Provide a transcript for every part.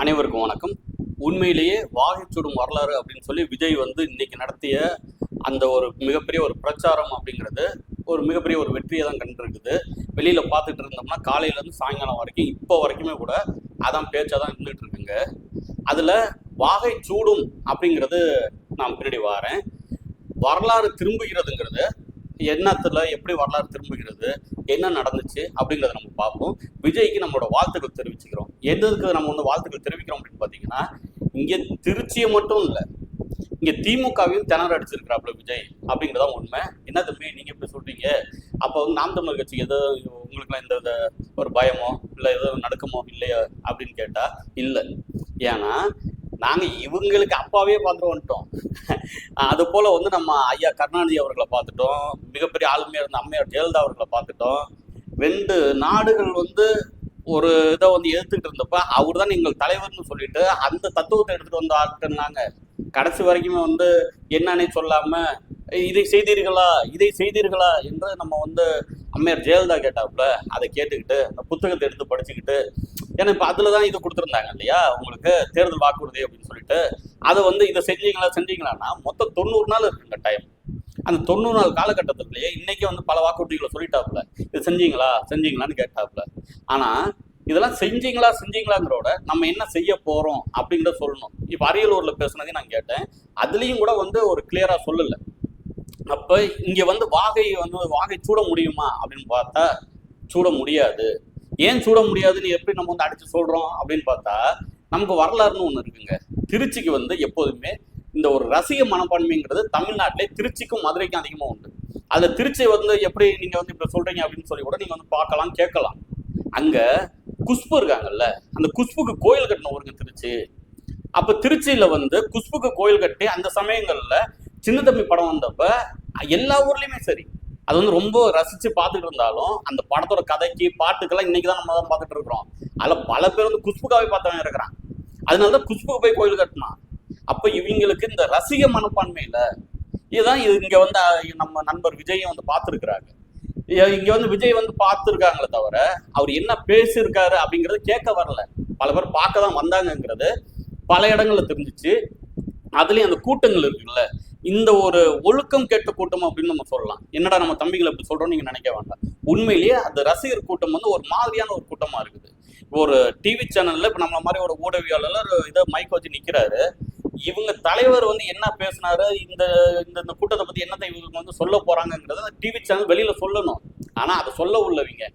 அனைவருக்கும் வணக்கம். உண்மையிலேயே வாகை சுடும் வரலாறு அப்படின்னு சொல்லி விஜய் வந்து இன்னைக்கு நடத்திய அந்த ஒரு மிகப்பெரிய ஒரு பிரச்சாரம் அப்படிங்கிறது ஒரு மிகப்பெரிய ஒரு வெற்றியை தான் கண்டுருக்குது. வெளியில பார்த்துட்டு இருந்தோம்னா காலையிலேருந்து சாயங்காலம் வரைக்கும் இப்போ வரைக்குமே கூட அதான் பேச்சா தான் இருந்துட்டு இருக்குங்க. அதுல வாகை சூடும் அப்படிங்கிறது நான் பின்னாடி வாரேன். வரலாறு திரும்புகிறதுங்கிறது என்னத்துல எப்படி வரலாறு திரும்புகிறது என்ன நடந்துச்சு அப்படிங்கிறத நம்ம பார்ப்போம். விஜய்க்கு நம்மளோட வாழ்த்துக்கள் தெரிவிச்சுக்கிறோம். எதுக்கு நம்ம வந்து வாழ்த்துக்கள் தெரிவிக்கிறோம் அப்படின்னு பார்த்தீங்கன்னா இங்கே திருச்சியை மட்டும் இல்லை இங்கே திமுகவையும் திணற அடிச்சிருக்கிறாப்புல விஜய் அப்படிங்கிறதா உண்மை. என்ன தம்பி நீங்கள் இப்படி சொல்கிறீங்க அப்போ வந்து நாம் தமிழ் கட்சிக்கு எதோ உங்களுக்குலாம் எந்த வித ஒரு பயமோ இல்லை ஏதோ நடக்குமோ இல்லையா அப்படின்னு கேட்டால் இல்லை. ஏன்னா நாங்கள் இவங்களுக்கு அப்பாவே பார்த்துட்டு வந்துட்டோம். அது போல் வந்து நம்ம ஐயா கருணாநிதி அவர்களை பார்த்துட்டோம். மிகப்பெரிய ஆளுமையாக இருந்த அம்மையார் ஜெயலலிதா அவர்களை பார்த்துட்டோம். ரெண்டு நாடுகள் வந்து ஒரு இதை வந்து எதிர்த்துக்கிட்டு இருந்தப்ப அவர் தான் எங்கள் தலைவர்னு சொல்லிட்டு அந்த தத்துவத்தை எடுத்துட்டு வந்து ஆட்கள்னாங்க கடைசி வரைக்குமே வந்து என்னன்னே சொல்லாம இதை செய்தீர்களா இதை செய்தீர்களா என்று நம்ம வந்து அம்மையார் ஜெயலலிதா கேட்டாப்புல அதை கேட்டுக்கிட்டு அந்த புத்தகத்தை எடுத்து படிச்சுக்கிட்டு ஏன்னா இப்போ அதில் தான் இது கொடுத்துருந்தாங்க இல்லையா? உங்களுக்கு தேர்தல் வாக்குறுதி அப்படின்னு சொல்லிட்டு அதை வந்து இதை செஞ்சீங்களா செஞ்சீங்களான்னா மொத்தம் தொண்ணூறு நாள் இருக்குங்க டைம் அந்த தொண்ணூறு நாள் காலகட்டத்துக்குள்ளேயே இன்னைக்கு வந்து பல வாக்குறுதிகளை சொல்லிட்டாப்புல. இது செஞ்சீங்களா? செஞ்சீங்களான்னு கேட்டாப்புல. ஆனா இதெல்லாம் செஞ்சீங்களா செஞ்சீங்களாங்கிறோட நம்ம என்ன செய்ய போறோம் அப்படிங்கிறத சொல்லணும். இப்போ அரியலூர்ல பேசுனதையும் நான் கேட்டேன். அதுலயும் கூட வந்து ஒரு கிளியரா சொல்லல. அப்ப இங்க வந்து வாகை வந்து வாகை சூட முடியுமா அப்படின்னு பார்த்தா சூட முடியாது. ஏன் சூட முடியாதுன்னு எப்படி நம்ம வந்து அடிச்சு சொல்றோம் அப்படின்னு பார்த்தா நமக்கு வரலாறுன்னு ஒன்று இருக்குங்க. திருச்சிக்கு வந்து எப்போதுமே இந்த ஒரு ரசிக மனப்பான்மைங்கிறது தமிழ்நாட்டிலே திருச்சிக்கும் மதுரைக்கும் அதிகமாக உண்டு. அதில் திருச்சி வந்து எப்படி நீங்க வந்து இப்ப சொல்றீங்க அப்படின்னு சொல்லி கூட நீங்க வந்து பார்க்கலாம் கேட்கலாம். அங்க குஷ்பு இருக்காங்கல்ல அந்த குஷ்புக்கு கோயில் கட்டினவருங்க திருச்சி. அப்ப திருச்சியில வந்து குஷ்புக்கு கோயில் கட்டி அந்த சமயங்கள்ல சின்ன தம்பி படம் வந்தப்ப எல்லா ஊர்லயுமே சரி. அது வந்து ரொம்ப ரசிச்சு பார்த்துட்டு இருந்தாலும் அந்த படத்தோட கதைக்கு பாட்டுக்கெல்லாம் இன்னைக்கு தான் நம்ம தான் பார்த்துட்டு இருக்கிறோம். அதுல பல பேர் வந்து குஷ்புக்காவே பார்த்தவன் இருக்கிறான். அதனாலதான் குஷ்புக்கு போய் கோயில் கட்டினான். அப்ப இவங்களுக்கு இந்த ரசிக மனப்பான்மையில இதுதான் இது இங்க வந்து நம்ம நண்பர் விஜயும் வந்து பார்த்துருக்குறாங்க. இங்க வந்து விஜய் வந்து பார்த்துருக்காங்களே தவிர அவர் என்ன பேசியிருக்காரு அப்படிங்கறது கேட்க வரல. பல பேர் பார்க்க தான் வந்தாங்கங்கிறது பல இடங்கள்ல தெரிஞ்சிச்சு. அதுலயும் அந்த கூட்டங்கள் இருக்குல்ல இந்த ஒரு ஒழுக்கம் கேட்ட கூட்டம் அப்படின்னு நம்ம சொல்லலாம். என்னடா நம்ம தம்பிகளை இப்படி சொல்றோம் நீங்க நினைக்க வேண்டாம். உண்மையிலேயே அந்த ரசிகர் கூட்டம் வந்து ஒரு மாதிரியான ஒரு கூட்டமா இருக்குது. ஒரு டிவி சேனல்ல இப்ப நம்மள மாதிரி ஒரு ஊடகவியாளர் இதை மைக் வச்சு நிக்கிறாரு. இவங்க தலைவர் வந்து என்ன பேசினாரு? இந்த இந்த இந்த கூட்டத்தை பத்தி என்னத்தை இவங்க வந்து சொல்ல போறாங்கிறத டிவி சேனல் வெளியில சொல்லணும். ஆனா அதை சொல்ல உள்ளவங்க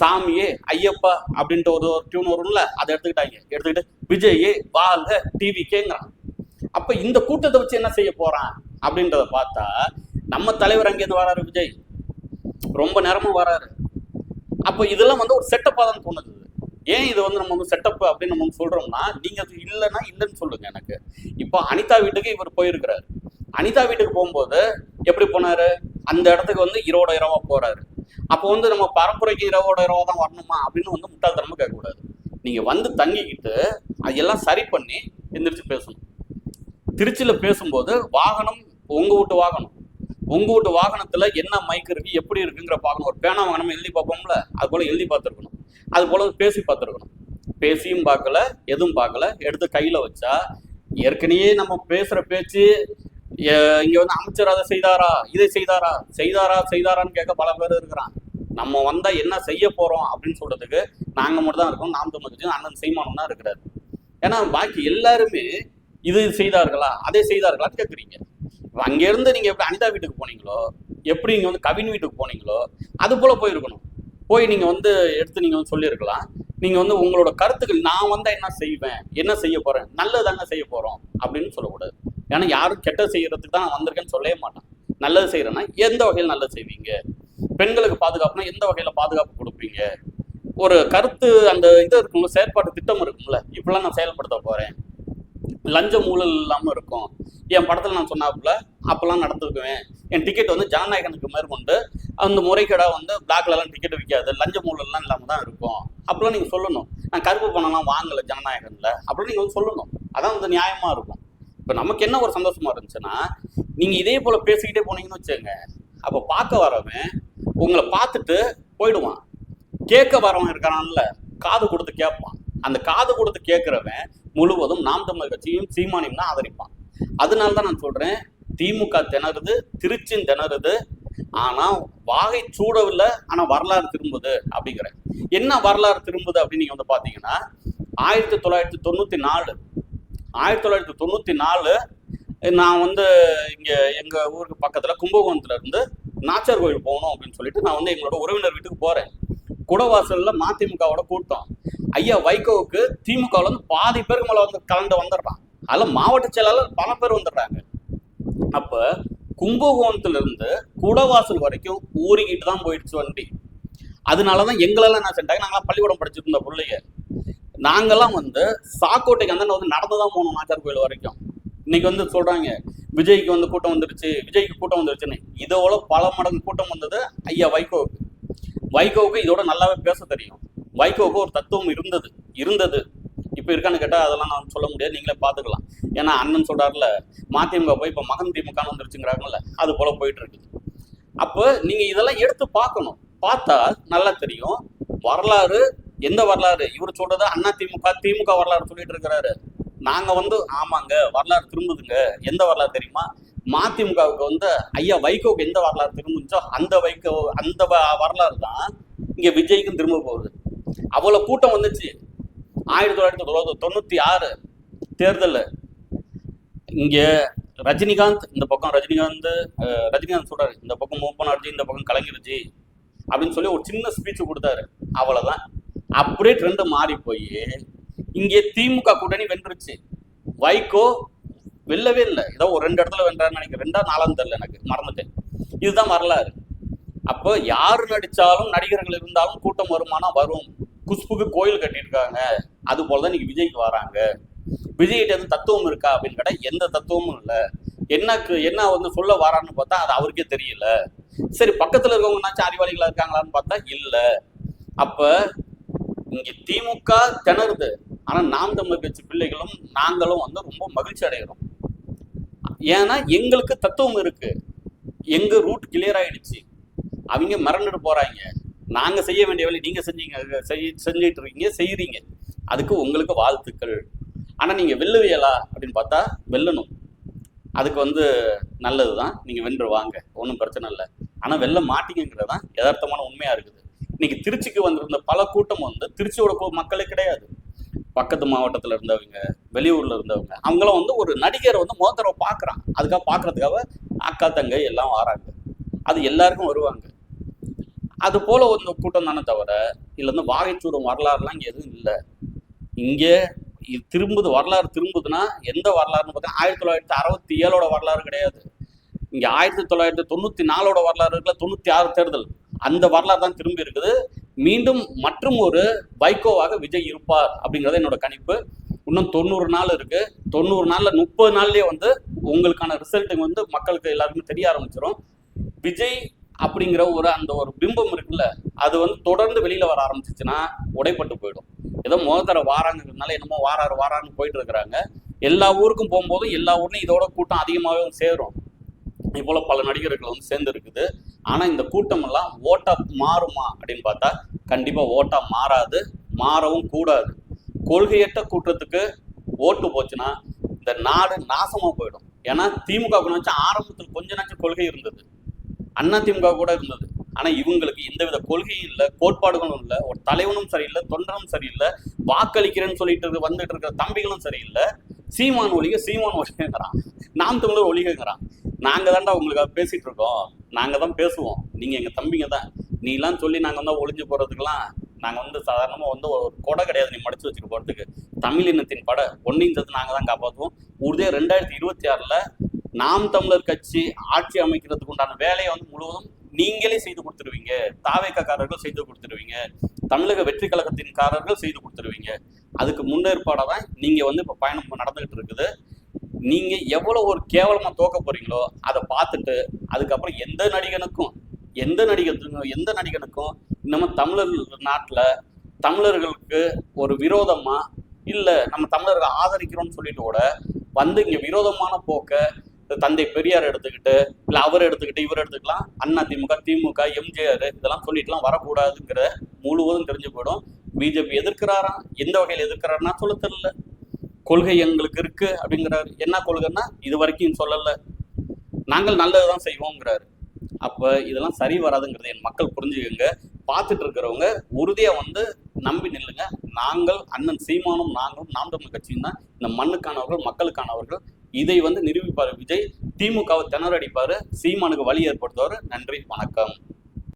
சாமியே ஐயப்பா அப்படின்ட்டு ஒரு டியூன் வரும்ல அதை எடுத்துக்கிட்டாங்க. எடுத்துக்கிட்டு விஜயே வாழ்க டிவி கேங்கிறான் அப்ப இந்த கூட்டத்தை வச்சு என்ன செய்ய போறான்? அப்படின்றத பார்த்தா நம்ம தலைவர் அங்கேருந்து வராரு விஜய்? ரொம்ப நேரமும் வராரு. அப்போ இதெல்லாம் வந்து ஒரு செட்டப்பா தான் தோணுது. ஏன் இதை வந்து நம்ம வந்து செட்டப் அப்படின்னு நம்ம வந்து சொல்றோம்னா நீங்க அது இல்லைன்னா இல்லைன்னு சொல்லுங்க எனக்கு. இப்போ அனிதா வீட்டுக்கு இவர் போயிருக்கிறாரு. அனிதா வீட்டுக்கு போகும்போது எப்படி போனாரு? அந்த இடத்துக்கு வந்து இரவோட இரவா போறாரு. அப்போ வந்து நம்ம பரப்புரைக்கு இரவோட இரவா தான் வரணுமா அப்படின்னு வந்து முட்டாள்தனமா கேட்கக்கூடாது. நீங்க வந்து தங்கிக்கிட்டு அதெல்லாம் சரி பண்ணி எந்திரிச்சு பேசணும். திருச்சியில பேசும்போது வாகனம் உங்க வீட்டு வாகனம். உங்க வீட்டு வாகனத்துல என்ன மைக் இருக்கு எப்படி இருக்குங்கிற பார்க்கணும். ஒரு பேனா வாகனம் எழுதி பார்ப்போம்ல அது போல எழுதி பார்த்துருக்கணும். அது போல பேசி பார்த்துருக்கணும். பேசியும் பார்க்கல எதுவும் பார்க்கல. எடுத்து கையில் வச்சா ஏற்கனவே நம்ம பேசுகிற பேச்சு இங்கே வந்து அமைச்சர் அதை செய்தாரா இதை செய்தாரா செய்தாரா செய்தாரான்னு கேட்க பல பேர் இருக்கிறான் நம்ம வந்தால் என்ன செய்ய போகிறோம் அப்படின்னு சொல்கிறதுக்கு நாங்கள் மட்டும் தான் இருக்கோம். நாம் தமிழ் அண்ணன் செய்மானம் தான் இருக்கிறாரு. ஏன்னா பாக்கி எல்லாருமே இது செய்தார்களா அதை செய்தார்களான்னு கேட்குறீங்க அங்கேருந்து நீங்கள் எப்படி அனிதா வீட்டுக்கு போனீங்களோ எப்படி இங்கே வந்து கவின் வீட்டுக்கு போனீங்களோ அது போல போயிருக்கணும். போய் நீங்க வந்து எடுத்து நீங்க வந்து சொல்லியிருக்கலாம். நீங்க வந்து உங்களோட கருத்துக்கள் நான் வந்தா என்ன செய்வேன்? என்ன செய்ய போறேன்? நல்லதாங்க செய்ய போறோம்? அப்படின்னு சொல்லக்கூடாது. ஏன்னா யாரும் கெட்ட செய்யறதுக்கு தான் நான் வந்திருக்கேன்னு சொல்லவே மாட்டேன். நல்லது செய்யறேன்னா எந்த வகையில் நல்லது செய்வீங்க? பெண்களுக்கு பாதுகாப்புனா எந்த வகையில பாதுகாப்பு கொடுப்பீங்க? ஒரு கருத்து அந்த இது இருக்கும்ல செயற்பாட்டு திட்டம் இருக்கும்ல இப்படிலாம் நான் செயல்படுத்த போறேன். லஞ்சம் ஊழல் இல்லாமல் இருக்கும். என் படத்தில் நான் சொன்னாப்புல அப்போல்லாம் நடந்துக்குவேன் என் டிக்கெட் வந்து ஜனநாயகனுக்கு மேற்கொண்டு அந்த முறைகேடாக வந்து பிளாக்லலாம் டிக்கெட் விற்காது லஞ்ச ஊழல்லாம் இல்லாமல் தான் இருக்கும். அப்பெல்லாம் நீங்கள் சொல்லணும். நான் கருப்பு பணம்லாம் வாங்கலை ஜனநாயகனில். அப்படின்னு நீங்கள் வந்து சொல்லணும். அதான் வந்து நியாயமாக இருக்கும். இப்போ நமக்கு என்ன ஒரு சந்தோஷமாக இருந்துச்சுன்னா நீங்கள் இதே போல் பேசிக்கிட்டே போனீங்கன்னு வச்சுக்கோங்க. அப்போ பார்க்க வரவன் உங்களை பார்த்துட்டு போயிடுவான். கேட்க வரவன் இருக்கிறான்ல காது கொடுத்து கேட்பான். அந்த காது கொடுத்து கேட்குறவன் முழுவதும் நாம் தமிழர் கட்சியும் சீமானையும் தான் ஆதரிப்பான். அதனால தான் நான் சொல்றேன் திமுக திணறுது திருச்சின் திணறுது. ஆனா வாகை சூடவில்லை ஆனா வரலாறு திரும்புது அப்படிங்கிறேன். என்ன வரலாறு திரும்புது அப்படின்னு நீங்க வந்து பாத்தீங்கன்னா ஆயிரத்தி தொள்ளாயிரத்தி தொண்ணூத்தி நாலு ஆயிரத்தி தொள்ளாயிரத்தி தொண்ணூத்தி நாலு நான் வந்து இங்க எங்க ஊருக்கு பக்கத்துல கும்பகோணத்துல இருந்து நாச்சர் கோயில் போகணும் அப்படின்னு சொல்லிட்டு நான் வந்து எங்களோட உறவினர் வீட்டுக்கு போறேன். குடவாசல்ல மதிமுகவோட கூட்டம். ஐயா வைகோவுக்கு திமுகவில் வந்து பாதி பேருக்கு மேல வந்து கலந்து வந்துடுறான். அதில் மாவட்ட செயலாளர் பல பேர் வந்துடுறாங்க. அப்ப கும்பகோணத்திலிருந்து குடவாசல் வரைக்கும் ஊறிக்கிட்டு தான் போயிடுச்சு வண்டி. அதனாலதான் எங்களெல்லாம் என்ன செஞ்சாங்க? நாங்களாம் பள்ளிக்கூடம் படிச்சுட்டு இருந்த பிள்ளைங்க. நாங்கெல்லாம் வந்து சாக்கோட்டைக்கு அந்த வந்து நடந்து தான் போகணும் நாச்சார் கோயில் வரைக்கும். இன்னைக்கு வந்து சொல்றாங்க விஜய்க்கு வந்து கூட்டம் வந்துருச்சு விஜய்க்கு கூட்டம் வந்துருச்சுன்னு இதோட பல மடங்கு கூட்டம் வந்தது ஐயா வைகோவுக்கு. வைகோவுக்கு இதோட நல்லாவே பேச தெரியும். வைகோவுக்கு ஒரு தத்துவம் இருந்தது இருந்தது. இப்போ இருக்கான்னு கேட்டால் அதெல்லாம் நான் சொல்ல முடியாது. நீங்களே பார்த்துக்கலாம் ஏன்னா அண்ணன் சொல்கிறார்ல மதிமுக போய் இப்போ மகன் திமுகன்னு வந்துருச்சுங்கிறாங்கல்ல அது போல போயிட்டு இருக்குது அப்போ நீங்கள் இதெல்லாம் எடுத்து பார்க்கணும். பார்த்தா நல்லா தெரியும். வரலாறு எந்த வரலாறு? இவர் சொல்றது அண்ணா திமுக திமுக வரலாறு சொல்லிட்டு இருக்கிறாரு. நாங்க வந்து ஆமாங்க வரலாறு திரும்புதுங்க. எந்த வரலாறு தெரியுமா? மதிமுகவுக்கு வந்து ஐயா வைகோவுக்கு எந்த வரலாறு திரும்புச்சோ அந்த வைகோ அந்த வ- வரலாறு தான் இங்க விஜய்க்கும் திரும்ப போகுது. அவ்வளவு கூட்டம் வந்துச்சு. ஆயிரத்தி தொள்ளாயிரத்தி தொண்ணூத்தி தொண்ணூற்றி ஆறு தேர்தல் இங்கே ரஜினிகாந்த் இந்த பக்கம் ரஜினிகாந்த் ரஜினிகாந்த் சொல்கிறார் இந்த பக்கம் மூப்பனார்ஜி இந்த பக்கம் கலைஞர்ஜி அப்படின்னு சொல்லி ஒரு சின்ன ஸ்பீச் கொடுத்தாரு. அவ்வளோதான் அப்படியே ட்ரெண்டு மாறி போய் இங்கே திமுக கூட்டணி வென்றுச்சு வைகோ வெல்லவே இல்லை. ஏதோ ஒரு ரெண்டு இடத்துல வென்றாருன்னு நினைக்கிறேன். ரெண்டா நாலாம் தெரில எனக்கு. மறந்துட்டேன். இதுதான் வரலாறு. அப்போ யார் நடித்தாலும் நடிகர்கள் இருந்தாலும் கூட்டம் வருமானம் வரும். குஷ்புக்கு கோயில் கட்டியிருக்காங்க. அது போலதான் இன்னைக்கு விஜய்க்கு வராங்க. விஜய்கிட்ட எதுவும் தத்துவம் இருக்கா அப்படின்னு கேட்டா எந்த தத்துவமும் இல்லை. என்னக்கு என்ன வந்து சொல்ல வரான்னு பார்த்தா அது அவருக்கே தெரியல. சரி பக்கத்துல இருக்கவங்கனாச்சும் அறிவாளிகளா இருக்காங்களான்னு பார்த்தா இல்ல. அப்ப இங்க திமுக திணறுது. ஆனா நாம் தமிழ் கட்சி பிள்ளைகளும் நாங்களும் வந்து ரொம்ப மகிழ்ச்சி அடைகிறோம். ஏன்னா எங்களுக்கு தத்துவம் இருக்கு. எங்க ரூட் கிளியர் ஆயிடுச்சு. அவங்க மறந்துட்டு போறாங்க. நாங்க செய்ய வேண்டிய வேலை நீங்க செஞ்சீங்க செய்- செஞ்சுட்டு இருக்கீங்க செய்யறீங்க அதுக்கு உங்களுக்கு வாழ்த்துக்கள். ஆனா நீங்க வெல்லுவியலா அப்படின்னு பார்த்தா வெல்லணும். அதுக்கு வந்து நல்லதுதான். நீங்க வென்று வாங்க. ஒன்றும் பிரச்சனை இல்லை. ஆனா வெல்ல மாட்டீங்கிறது தான் யதார்த்தமான உண்மையா இருக்குது. இன்னைக்கு திருச்சிக்கு வந்திருந்த பல கூட்டம் வந்து திருச்சியோட மக்களே கிடையாது. பக்கத்து மாவட்டத்தில் இருந்தவங்க வெளியூர்ல இருந்தவங்க அவங்களாம் வந்து ஒரு நடிகரை வந்து மோதரவை தடவை அதுக்காக பார்க்கறதுக்காக அக்கா தங்கை எல்லாம் வராங்க. அது எல்லாருக்கும் வருவாங்க. அது போல ஒரு கூட்டம் தானே தவிர இதுல இருந்து வாகைச்சூடும் வரலாறுலாம் இங்கே எதுவும் இல்லை. இங்கே இது திரும்புது வரலாறு திரும்புதுன்னா எந்த வரலாறுன்னு பார்த்தா ஆயிரத்தி தொள்ளாயிரத்தி அறுபத்தி ஏழோட வரலாறு கிடையாது. இங்கே ஆயிரத்தி தொள்ளாயிரத்தி தொண்ணூற்றி நாலோட வரலாறு இருக்குல்ல தொண்ணூற்றி ஆறு தேர்தல். அந்த வரலாறு தான் திரும்பி இருக்குது. மீண்டும் மற்றும் ஒரு வைகோவாக விஜய் இருப்பார் அப்படிங்கிறது என்னோட கணிப்பு. இன்னும் தொண்ணூறு நாள் இருக்கு. தொண்ணூறு நாள்ல முப்பது நாள்லயே வந்து உங்களுக்கான ரிசல்ட் வந்து மக்களுக்கு எல்லாருக்குமே தெரிய ஆரம்பிச்சிடும் விஜய் அப்படிங்கிற ஒரு அந்த ஒரு பிம்பம் இருக்குல்ல அது வந்து தொடர்ந்து வெளியில வர ஆரம்பிச்சிச்சுன்னா உடைப்பட்டு போயிடும். ஏதோ முதல் தர வாராங்கிறதுனால என்னமோ வாராரு வாரான்னு போயிட்டு இருக்கிறாங்க. எல்லா ஊருக்கும் போகும்போதும் எல்லா ஊர்லையும் இதோட கூட்டம் அதிகமாகவே சேரும். இது பல நடிகர்கள் வந்து சேர்ந்து இருக்குது. ஆனால் இந்த கூட்டம் எல்லாம் ஓட்டா மாறுமா அப்படின்னு பார்த்தா கண்டிப்பாக ஓட்டா மாறாது மாறவும் கூடாது. கொள்கையற்ற கூட்டத்துக்கு ஓட்டு போச்சுன்னா இந்த நாடு நாசமாக போயிடும். ஏன்னா திமுக வச்சு ஆரம்பத்தில் கொஞ்ச நாச்சும் கொள்கை இருந்தது. அண்ணா திமுக கூட இருந்தது. ஆனா இவங்களுக்கு எந்தவித கொள்கையும் இல்லை கோட்பாடுகளும் இல்லை ஒரு தலைவனும் சரியில்லை தொண்டனும் சரியில்லை வாக்களிக்கிறேன்னு சொல்லிட்டு இருக்க- வந்துட்டு இருக்கிற தம்பிகளும் சரியில்லை. சீமான் ஒழிக சீமான் ஒழிகங்கிறான். நாம் தமிழர் ஒழிகங்கிறான். நாங்க தான்டா உங்களுக்காக பேசிட்டு இருக்கோம். நாங்க தான் பேசுவோம். நீங்க எங்க தம்பிங்க தான். நீ எல்லாம் சொல்லி நாங்க வந்து ஒழிஞ்சு போறதுக்கெல்லாம் நாங்க வந்து சாதாரணமா வந்து ஒரு கொடை கிடையாது. நீ மடிச்சு வச்சுட்டு போறதுக்கு. தமிழ் இனத்தின் படை. ஒன்னையும் சேர்த்து நாங்க தான் காப்பாற்றுவோம் உறுதியாக ரெண்டாயிரத்தி இருபத்தி ஆறுல நாம் தமிழர் கட்சி ஆட்சி அமைக்கிறதுக்கு உண்டான வேலையை வந்து முழுவதும் நீங்களே செய்து கொடுத்துருவீங்க. தாவேக்காரர்கள் செய்து கொடுத்துருவீங்க. தமிழக வெற்றி கழகத்தின்காரர்கள் செய்து கொடுத்துருவீங்க. அதுக்கு முன்னேற்பாடாக தான் நீங்கள் வந்து இப்போ பயணம் நடந்துகிட்டு இருக்குது. நீங்கள் எவ்வளோ ஒரு கேவலமாக தோக்க போகிறீங்களோ அதை பார்த்துட்டு அதுக்கப்புறம் எந்த நடிகனுக்கும் எந்த நடிகனுக்கும் எந்த நடிகனுக்கும் நம்ம தமிழர் நாட்டில் தமிழர்களுக்கு ஒரு விரோதமாக இல்லை நம்ம தமிழர்கள் ஆதரிக்கிறோம்னு சொல்லிட்டு கூட வந்து இங்கே விரோதமான போக்கை தந்தை பெரியார் எடுத்துக்கிட்டு இல்லை அவர் எடுத்துக்கிட்டு இவர் எடுத்துக்கலாம். அண்ணா திமுக திமுக எம்ஜிஆர் இதெல்லாம் சொல்லிட்டுலாம் வரக்கூடாதுங்கிற முழுவதும் தெரிஞ்சு போயிடும். பிஜேபி எதிர்க்கிறாரா? எந்த வகையில் எதிர்க்கிறாருன்னா சொல்ல தெரியல. கொள்கை எங்களுக்கு இருக்கு அப்படிங்கிறாரு. என்ன கொள்கைன்னா இது வரைக்கும் சொல்லலை. நாங்கள் நல்லதுதான் செய்வோங்கிறாரு அப்போ இதெல்லாம் சரி வராதுங்கிறது என் மக்கள் புரிஞ்சுக்கங்க. பார்த்துட்டு இருக்கிறவங்க உறுதியாக வந்து நம்பி நில்லுங்க. நாங்கள் அண்ணன் சீமானும் நாங்களும் நாம் தமிழ் கட்சியும் தான். இந்த மண்ணுக்கானவர்கள் மக்களுக்கானவர்கள் இதை வந்து நிரூபிப்பார் விஜய். திமுகவை திணறடிப்பார் சீமானுக்கு வழி ஏற்படுத்துவார். நன்றி. வணக்கம்.